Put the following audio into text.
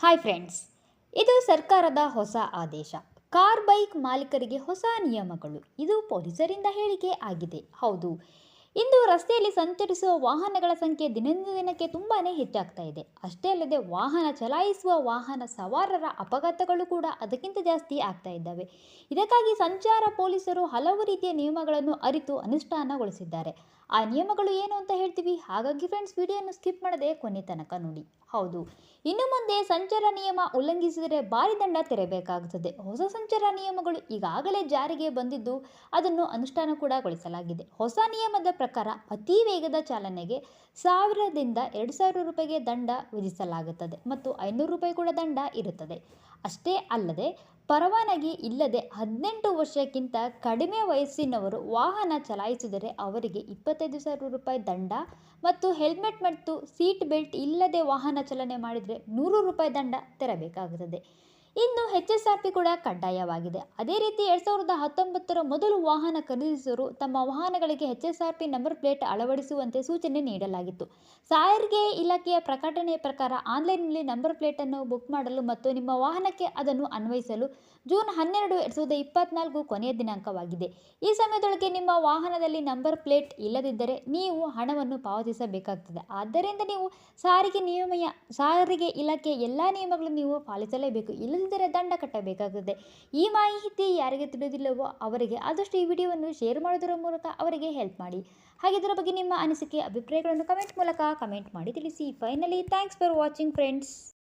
Hi friends ಇದು ಸರ್ಕಾರದ ಹೊಸ ಆದೇಶ. ಕಾರ್ ಬೈಕ್ ಮಾಲೀಕರಿಗೆ ಹೊಸ ನಿಯಮಗಳು. ಇದು ಪೊಲೀಸರಿಂದ ಹೇಳಿಕೆ ಆಗಿದೆ. ಹೌದು. ಇಂದು ರಸ್ತೆಯಲ್ಲಿ ಸಂಚರಿಸುವ ವಾಹನಗಳ ಸಂಖ್ಯೆ ದಿನದಿಂದ ದಿನಕ್ಕೆ ತುಂಬಾ ಹೆಚ್ಚಾಗ್ತಾ ಇದೆ. ಅಷ್ಟೇ ಅಲ್ಲದೆ ವಾಹನ ಚಲಾಯಿಸುವ ವಾಹನ ಸವಾರರ ಅಪಘಾತಗಳು ಕೂಡ ಅದಕ್ಕಿಂತ ಜಾಸ್ತಿ ಆಗ್ತಾ ಇದ್ದಾವೆ. ಇದಕ್ಕಾಗಿ ಸಂಚಾರ ಪೊಲೀಸರು ಹಲವು ರೀತಿಯ ನಿಯಮಗಳನ್ನು ಅರಿತು ಅನುಷ್ಠಾನಗೊಳಿಸಿದ್ದಾರೆ. ಆ ನಿಯಮಗಳು ಏನು ಅಂತ ಹೇಳ್ತೀವಿ? ಹಾಗಾಗಿ ಫ್ರೆಂಡ್ಸ್ ವಿಡಿಯೋನ ಸ್ಕಿಪ್ ಮಾಡದೆ ಕೊನೆ ತನಕ ನೋಡಿ. ಹೌದು. ಇನ್ನು ಮುಂದೆ ಸಂಚಾರ ನಿಯಮ ಉಲ್ಲಂಘಿಸಿದರೆ ಭಾರಿ ದಂಡ ತೆರಬೇಕಾಗುತ್ತದೆ ಹೊಸ ಸಂಚಾರ ನಿಯಮಗಳು ಈಗಾಗಲೇ ಜಾರಿಗೆ ಬಂದಿದ್ದು ಅದನ್ನು ಅನುಷ್ಠಾನ ಕೂಡ ಗೊಳಿಸಲಾಗಿದೆ. ಹೊಸ ನಿಯಮದ ಪ್ರಕಾರ ಅತಿ ವೇಗದ ಚಾಲನೆಗೆ ಸಾವಿರದಿಂದ ಎರಡು ಸಾವಿರ ರೂಪಾಯಿಗೆ ದಂಡ ವಿಧಿಸಲಾಗುತ್ತದೆ ಮತ್ತು ಐನೂರು ರೂಪಾಯಿ ಕೂಡ ದಂಡ ಇರುತ್ತದೆ. ಅಷ್ಟೇ ಅಲ್ಲದೆ, ಪರವಾನಗಿ ಇಲ್ಲದೆ ಹದಿನೆಂಟು ವರ್ಷಕ್ಕಿಂತ ಕಡಿಮೆ ವಯಸ್ಸಿನವರು ವಾಹನ ಚಲಾಯಿಸಿದರೆ ಅವರಿಗೆ ಇಪ್ಪತ್ತೈದು ಸಾವಿರ ರೂಪಾಯಿ ದಂಡ ಮತ್ತು ಹೆಲ್ಮೆಟ್ ಮತ್ತು ಸೀಟ್ ಬೆಲ್ಟ್ ಇಲ್ಲದೆ ವಾಹನ ಚಲನೆ ಮಾಡಿದರೆ ನೂರು ರೂಪಾಯಿ ದಂಡ ತೆರಬೇಕಾಗುತ್ತದೆ. ಇನ್ನು ಎಚ್ ಎಸ್ ಆರ್ ಪಿ ಕೂಡ ಕಡ್ಡಾಯವಾಗಿದೆ. ಅದೇ ರೀತಿ ಎರಡು ಸಾವಿರದ ಹತ್ತೊಂಬತ್ತರ ಮೊದಲು ವಾಹನ ಖರೀದಿಸರು ತಮ್ಮ ವಾಹನಗಳಿಗೆ H S R P number plate ಅಳವಡಿಸುವಂತೆ ಸೂಚನೆ ನೀಡಲಾಗಿತ್ತು. ಸಾರಿಗೆ ಇಲಾಖೆಯ ಪ್ರಕಟಣೆಯ ಪ್ರಕಾರ ಆನ್ಲೈನ್ನಲ್ಲಿ ನಂಬರ್ ಪ್ಲೇಟನ್ನು ಬುಕ್ ಮಾಡಲು ಮತ್ತು ನಿಮ್ಮ ವಾಹನಕ್ಕೆ ಅದನ್ನು ಅನ್ವಯಿಸಲು ಜೂನ್ ಹನ್ನೆರಡು, ಎರಡು ಸಾವಿರದ ಇಪ್ಪತ್ನಾಲ್ಕು ಕೊನೆಯ ದಿನಾಂಕವಾಗಿದೆ. ಈ ಸಮಯದೊಳಗೆ ನಿಮ್ಮ ವಾಹನದಲ್ಲಿ ನಂಬರ್ ಪ್ಲೇಟ್ ಇಲ್ಲದಿದ್ದರೆ ನೀವು ಹಣವನ್ನು ಪಾವತಿಸಬೇಕಾಗ್ತದೆ. ಆದ್ದರಿಂದ ನೀವು ಸಾರಿಗೆ ನಿಯಮ ಸಾರಿಗೆ ಇಲಾಖೆಯ ಎಲ್ಲ ನಿಯಮಗಳನ್ನು ನೀವು ಪಾಲಿಸಲೇಬೇಕು. ಇಲ್ಲದಿದ್ದರೆ ದಂಡ ಕಟ್ಟಬೇಕಾಗುತ್ತದೆ ಈ ಮಾಹಿತಿ ಯಾರಿಗೆ ತಿಳಿದಿಲ್ಲವೋ ಅವರಿಗೆ ಆದಷ್ಟು ಈ ವಿಡಿಯೋವನ್ನು ಶೇರ್ ಮಾಡೋದರ ಮೂಲಕ ಅವರಿಗೆ ಹೆಲ್ಪ್ ಮಾಡಿ. ಹಾಗೆ ಇದರ ಬಗ್ಗೆ ನಿಮ್ಮ ಅನಿಸಿಕೆ, ಅಭಿಪ್ರಾಯಗಳನ್ನು ಕಮೆಂಟ್ ಮೂಲಕ ಕಮೆಂಟ್ ಮಾಡಿ ತಿಳಿಸಿ. Finally thanks for watching friends